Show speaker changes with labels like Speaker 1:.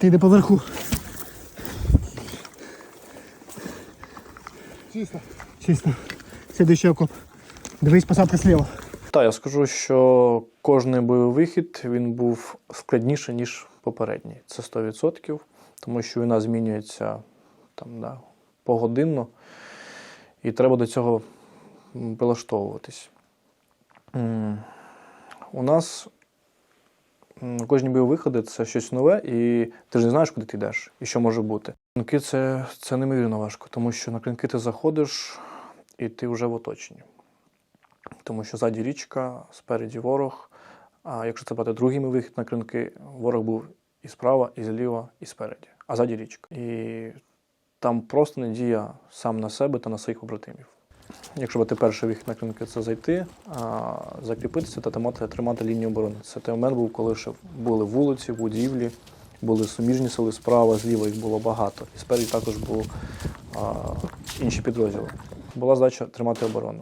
Speaker 1: Ти йди поверху.
Speaker 2: Чисто.
Speaker 1: Чисто. Слідуючий окоп. Дивись, посадка сліва.
Speaker 3: Так, я скажу, що кожний бойовий вихід він був складніший, ніж попередній. Це 100%, тому що війна змінюється там, да, погодинно, і треба до цього прилаштовуватись. У нас кожні бойові виходи це щось нове, і ти ж не знаєш, куди ти йдеш і що може бути. Клинки це, це неймовірно важко, тому що на клинки ти заходиш і ти вже в оточенні тому що ззаді річка, спереді ворог. А якщо це брати другий вихід на клинки, ворог був і справа, і зліва, і спереді, а ззаді річка. І там просто надія сам на себе та на своїх побратимів. Якщо ти перший вихід на клінки, це зайти, закріпитися та тримати, лінію оборони. Це той момент був, коли ще були вулиці, будівлі, були суміжні сили справа, зліва їх було багато. І спереді також були інші підрозділи. Була задача тримати оборону.